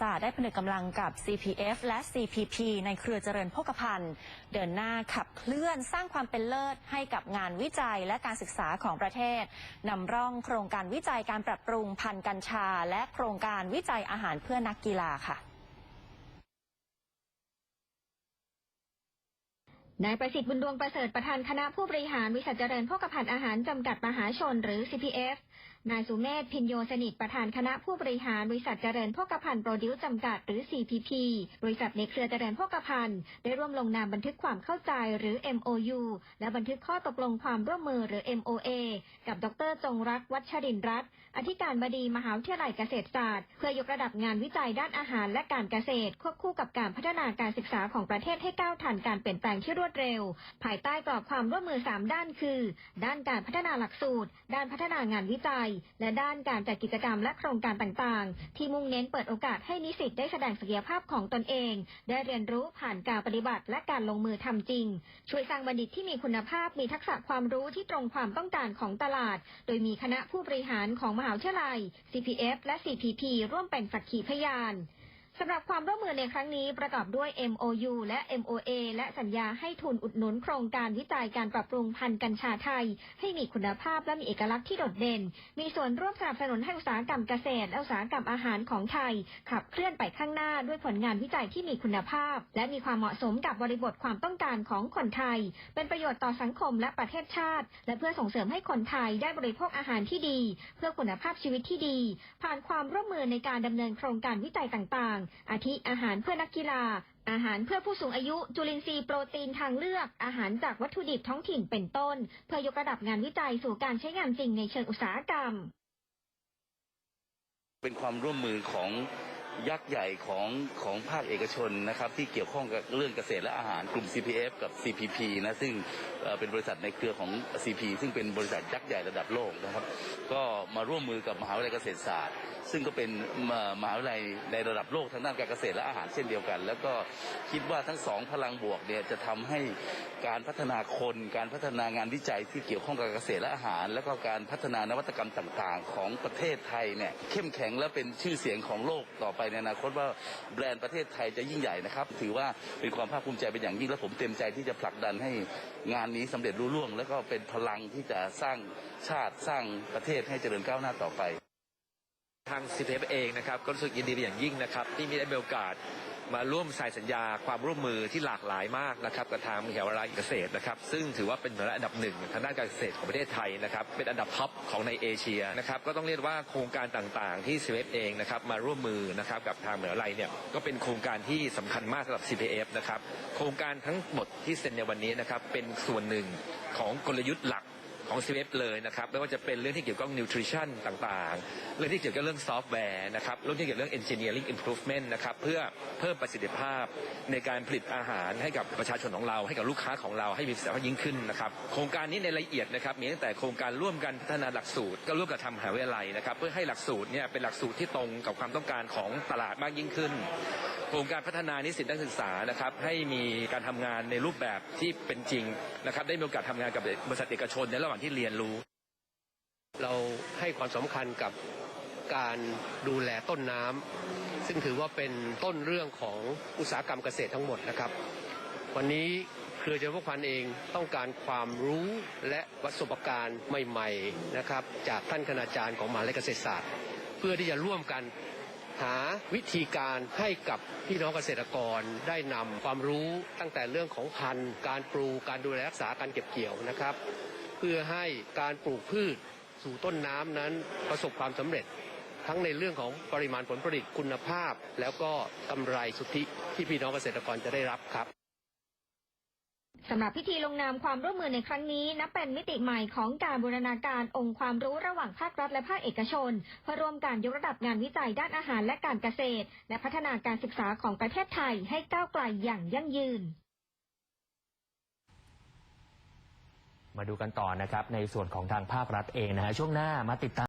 ศาสตร์ได้ผนึกกำลังกับ CPF และ CPP ในเครือเจริญโภคภัณฑ์เดินหน้าขับเคลื่อนสร้างความเป็นเลิศให้กับงานวิจัยและการศึกษาของประเทศนำร่องโครงการวิจัยการปรับปรุงพันธุ์กัญชา และโครงการวิจัยอาหารเพื่อนักกีฬาค่ะนายประสิทธิ์บุญดวงประเสริฐประธานคณะผู้บริหารบริษัทเจริญโภคภัณฑ์อาหารจำกัดมหาชนหรือ CPF นายสุเมธพินโยสนิทประธานคณะผู้บริหารบริษัทเจริญโภคภัณฑ์โปรดิวจำกัดหรือ CPP บริษัทในเครือเจริญโภคภัณฑ์ได้ร่วมลงนามบันทึกความเข้าใจหรือ MOU และบันทึกข้อตกลงความร่วมมือหรือ MOA กับดรจงรักวัชรินร์รัตน์อธิการบดีมหาวิทยาลัยเกษตรศาสตร์ เพื่อยกระดับงานวิจัยด้านอาหารและการเกษตร ควบคู่กับการพัฒนาการศึกษาของประเทศให้ก้าวทันการเปลี่ยนแปลงที่รวดเร็ว ภายใต้กรอบความร่วมมือ 3 ด้านคือ ด้านการพัฒนาหลักสูตร ด้านพัฒนางานวิจัยและด้านการจัดกิจกรรมและโครงการต่างๆ ที่มุ่งเน้นเปิดโอกาสให้นิสิตได้แสดงศักยภาพของตนเอง ได้เรียนรู้ผ่านการปฏิบัติและการลงมือทำจริง ช่วยสร้างบัณฑิตที่มีคุณภาพมีทักษะความรู้ที่ตรงความต้องการของตลาด โดยมีคณะผู้บริหารของมหาวิทยาลัย CPF และ CPP ร่วมเป็นสักขีพยาน สำหรับความร่วมมือในครั้งนี้ประกอบด้วย MOU และ MOA และสัญญาให้ทุนอุดหนุนโครงการวิจัยการปรับปรุงพันธุ์กัญชาไทย ให้มีคุณภาพและมีเอกลักษณ์ที่โดดเด่น มีส่วนร่วมสนับสนุนให้อุตสาหกรรมเกษตรและอุตสาหกรรมอาหารของไทย ขับเคลื่อนไปข้างหน้าด้วยผลงานวิจัยที่มีคุณภาพ และมีความเหมาะสมกับบริบทความต้องการของคนไทย เป็นประโยชน์ต่อสังคมและประเทศชาติ และเพื่อส่งเสริมให้คนไทยได้บริโภคอาหารที่ดี เพื่อคุณภาพชีวิตที่ดี ผ่านความร่วมมือในการดำเนินโครงการวิจัยต่างอาทิอาหารเพื่อนักกีฬา อาหารเพื่อผู้สูงอายุ จุลินทรีย์โปรตีนทางเลือก อาหารจากวัตถุดิบท้องถิ่นเป็นต้น เพื่อยกระดับงานวิจัยสู่การใช้งานจริงในเชิงอุตสาหกรรม เป็นความร่วมมือของ ยักษ์ใหญ่ของของภาคเอกชนนะครับที่เกี่ยวข้องกับเรื่องเกษตรและอาหารกลุ่ม CPF กับ CPP นะซึ่งเป็นบริษัทในเครือของ CP ซึ่งเป็นบริษัทยักษ์ใหญ่ระดับโลกนะครับ ก็มาร่วมมือกับมหาวิทยาลัยเกษตรศาสตร์ ซึ่งก็เป็นมหาวิทยาลัยในระดับโลกทางด้านการเกษตรและอาหารเช่นเดียวกัน แล้วก็คิดว่าทั้งสองพลังบวกเนี่ยจะทำให้การพัฒนาคนการพัฒนางานวิจัยที่เกี่ยวข้องกับเกษตรและอาหาร แล้วก็การพัฒนานวัตกรรมต่าง ๆ ของประเทศไทยเนี่ยเข้มแข็งและเป็นชื่อเสียงของโลกต่อไปในอนาคตว่าแบรนด์ประเทศไทยจะยิ่งใหญ่นะครับ ถือว่าเป็นความภาคภูมิใจเป็นอย่างยิ่งและผมเต็มใจที่จะผลักดันให้งานนี้สำเร็จรุ่ล่วง และก็เป็นพลังที่จะสร้างชาติสร้างประเทศให้เจริญก้าวหน้าต่อไป ทาง CPF เองนะครับก็รู้สึกยินดีอย่างยิ่งนะครับที่มีได้มีโอกาส มาร่วมใส่สัญญาความร่วมมือที่หลากหลายมากนะครับกับทางมหาวิทยาลัยเกษตรนะครับ ซึ่งถือว่าเป็นอันดับหนึ่งทางด้านการเกษตรของประเทศไทยนะครับ เป็นอันดับท็อปของในเอเชียนะครับ ก็ต้องเรียกว่าโครงการต่างๆ ที่ CPF เองนะครับมาร่วมมือนะครับกับทางมหาวิทยาลัยเนี่ยก็เป็นโครงการที่สำคัญมากสำหรับ CPF นะครับ โครงการทั้งหมดที่เซ็นในวันนี้นะครับเป็นส่วนหนึ่งของกลยุทธ์หลัก ของ c ีเลยนะครับไม่ว่าจะเป็นเรื่องที่เกี่ยวกับ nutrition ต่างๆ เรื่องที่เกี่ยวกับเรื่องซอฟต์แวร์นะครับเรื่องที่เกี่ยวกับเรื่อง engineering improvement นะครับเพื่อเพิ่มประสิทธิภาพในการผลิตอาหารให้กับประชาชนของเรา ให้กับลูกค้าของเราให้มีประสิทธิภาพยิ่งขึ้นนะครับโครงการนี้ในรายละเอียดนะครับมีตั้งแต่โครงการร่วมกันพัฒนาหลักสูตร ก็ร่วมกับทางมหาวิทยาลัยนะครับเพื่อให้หลักสูตรเนี่ยเป็นหลักสูตรที่ตรงกับความต้องการของตลาดมากยิ่งขึ้น โครงการพัฒนานิสิตนักศึกษานะครับให้มีการทำงานในรูปแบบที่เป็นจริงนะครับได้มีโอกาสทำงานกับบริษัทเอกชนในระหว่างที่เรียนรู้ เราให้ความสำคัญกับการดูแลต้นน้ำซึ่งถือว่าเป็นต้นเรื่องของอุตสาหกรรมเกษตรทั้งหมดนะครับ วันนี้เครือเจริญพวกพันธุ์เองต้องการความรู้และประสบการณ์ใหม่ ๆนะครับ จากท่านคณาจารย์ของมหาวิทยาลัยเกษตรศาสตร์ เพื่อที่จะร่วมกัน หาวิธีการให้กับพี่น้องเกษตรกรได้นำความรู้ตั้งแต่เรื่องของพันธุ์ การปลูกการดูแลรักษาการเก็บเกี่ยวนะครับ เพื่อให้การปลูกพืชสู่ต้นน้ำนั้นประสบความสำเร็จ ทั้งในเรื่องของปริมาณผลผลิตคุณภาพ แล้วก็กำไรสุทธิที่พี่น้องเกษตรกรจะได้รับครับ สำหรับพิธีลงนามความร่วมมือในครั้งนี้นับเป็นมิติใหม่ของการบูรณาการองค์ความรู้ระหว่างภาครัฐและภาคเอกชน เพื่อร่วมการยกระดับงานวิจัยด้านอาหารและการเกษตร และพัฒนาการศึกษาของประเทศไทยให้ก้าวไกลอย่างยั่งยืน มาดูกันต่อนะครับในส่วนของทางภาครัฐเองนะฮะช่วงหน้ามาติดตาม